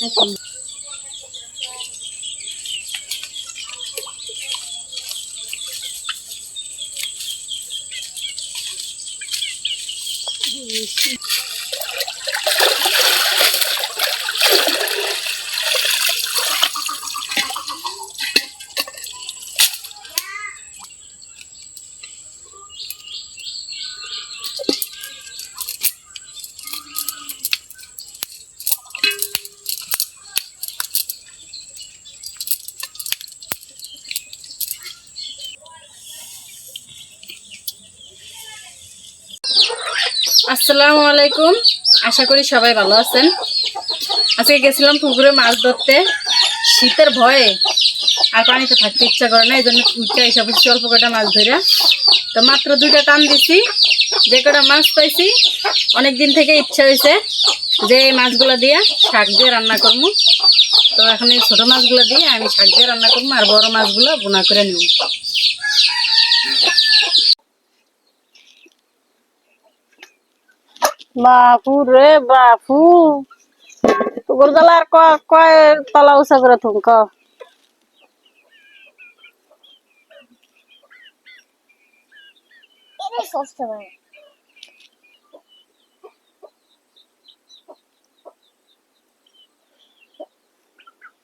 嗯。আসসালামু আলাইকুম। আশা করি সবাই ভালো আছেন। আজকে গেছিলাম পুকুরে মাছ ধরতে। শীতের ভয়ে আর পানিতে থাকতে ইচ্ছা করে না এই জন্য উঠতে এসে বসছি অল্প কটা মাছ ধরে। তো মাত্র দুইটা টান দিছি। যে কটা মাছ পাইছি অনেক দিন থেকে ইচ্ছা হয়েছে যে এই মাছগুলো দিয়ে শাক দিয়ে রান্না করব। তো এখন এই ছোটো মাছগুলো দিয়ে আমি শাক দিয়ে রান্না করব আর বড় মাছগুলো বোনা করে নেব। বাপু রে বাপু। কয় তলা করে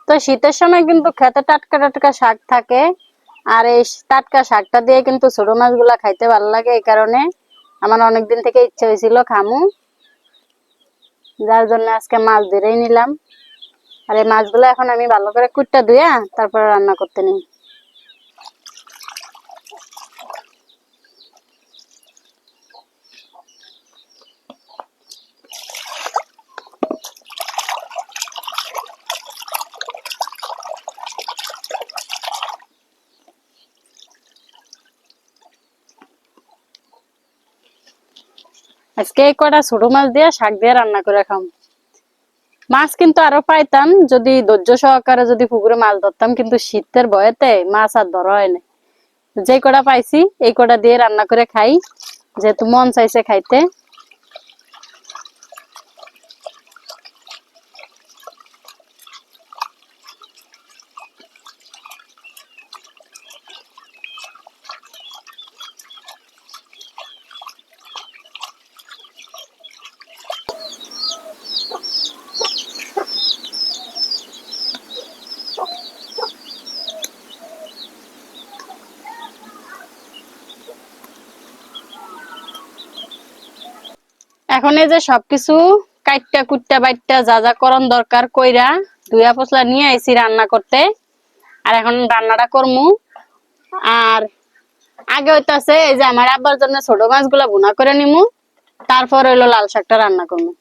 তো শীতের সময় কিন্তু খেতে টাটকা টাটকা শাক থাকে আর এই টাটকা শাকটা দিয়ে কিন্তু ছোট মাছগুলা খাইতে ভালো লাগে এই কারণে। আমার অনেকদিন থেকে ইচ্ছে হয়েছিল খামু। যার জন্য আজকে মাছ ধরেই নিলাম। আর এই মাছগুলো এখন আমি ভালো করে কুটটা ধুয়া তারপরে রান্না করতে নিই। আজকে এই কটা ছোট মাছ দিয়ে শাক দিয়ে রান্না করে খাম। মাছ কিন্তু আরও পাইতাম, যদি ধৈর্য সহকারে যদি পুকুরে মাছ ধরতাম, কিন্তু শীতের ভয়েতে মাছ আর ধরা হয় না। যে কটা পাইছি, এই কটা দিয়ে রান্না করে খাই, যেহেতু মন চাইছে খাইতে। এখন এই যে সবকিছু কাইটটা কুটটা বাইটটা যা যা করন দরকার কইরা ধুয়া পচলা নিয়ে আইছি রান্না করতে। আর এখন রান্নাটা করমু। আর আগে হইতাছে এই যে আমার আব্বার জন্য ছোট মাছগুলা ভুনা করে নিমু। তারপর হইল লাল শাকটা রান্না করমু।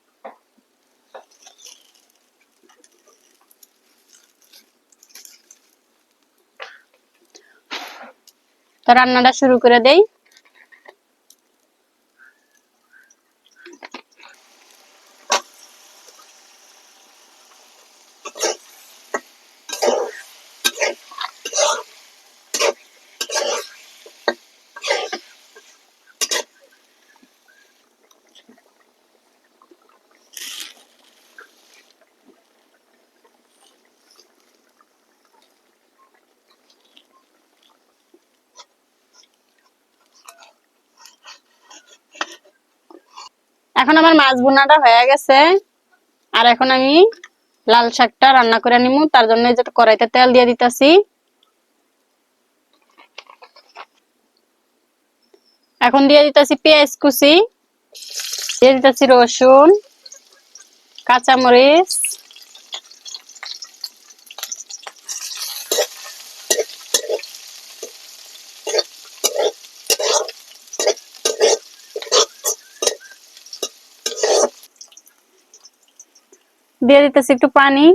তো রান্নাটা শুরু করে দেই। এখন আমার মাছ বোনাটা হয়ে গেছে। আর এখন আমি লাল শাকটা রান্না করে নিমু। তার জন্য যে কড়াইতে তেল দিয়ে দিতেছি। এখন দিয়ে দিতেছি পেঁয়াজ কুচি, দিয়ে দিতেছি রসুন, কাঁচামরিচ দিয়ে দিতেছি একটু পানি।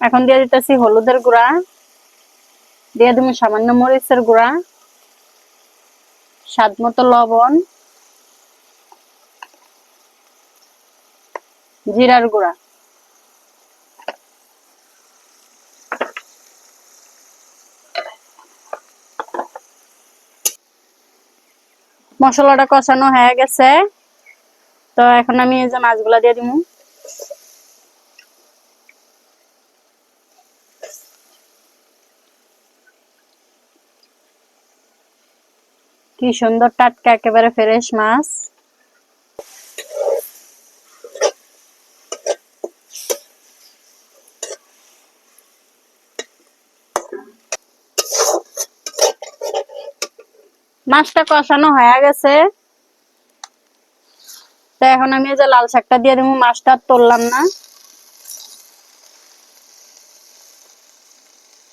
এখন দিয়ে দিতেছি হলুদের গুঁড়া। দিয়ে দিব সামান্য মরিচের গুঁড়া। স্বাদ মতো লবণ। জিরার গুঁড়া। মশলাটা কষানো হয়ে গেছে। তো এখন আমি এই যে মাছগুলা দিয়ে দিব কি সুন্দর টাটকা একেবারে ফ্রেশ মাছ। মাছটা কষানো হয়ে গেছে। তো এখন আমি যে লাল শাকটা দিয়ে দেবো, মাছটা তুললাম না।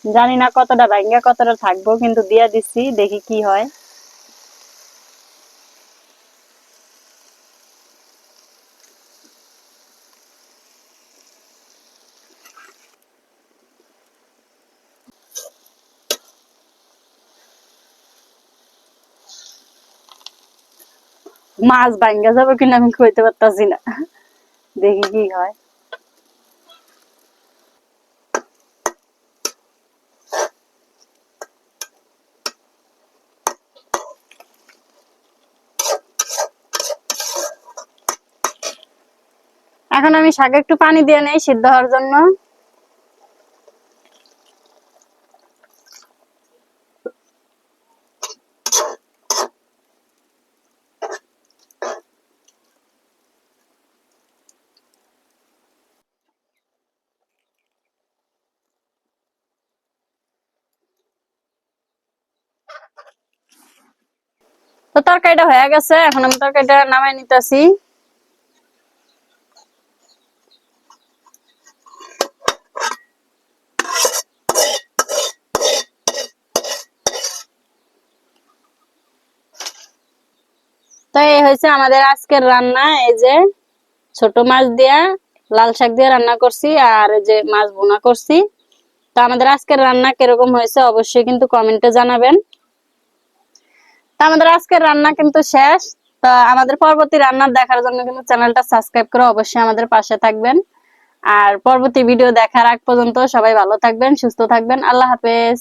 জানি না কতটা ভাঙ্গা, কতটা থাকব, কিন্তু দিয়ে দিচ্ছি, দেখি কি হয়। মাছ ভাঙ্গা যাবে কিনা আমি কইতে পারতাছি না। দেখি কি হয়। এখন আমি শাকে একটু পানি দিয়ে নেই সিদ্ধ হওয়ার জন্য। তো তরকারিটা হয়ে গেছে, এখন আমি তরকারিটা নামাই নিতেছি। তো এই হয়েছে আমাদের আজকের রান্না, এই যে ছোট মাছ দিয়া লাল শাক দিয়ে রান্না করছি আর এই যে মাছ বোনা করছি। তো আমাদের আজকের রান্না কীরকম হয়েছে অবশ্যই কিন্তু কমেন্টে জানাবেন। আমাদের আজকের রান্না কিন্তু শেষ। তো আমাদের পরবর্তী রান্নার দেখার জন্য কিন্তু চ্যানেলটা সাবস্ক্রাইব করে অবশ্যই আমাদের পাশে থাকবেন। আর পরবর্তী ভিডিও দেখার আগ পর্যন্ত সবাই ভালো থাকবেন, সুস্থ থাকবেন। আল্লাহ হাফেজ।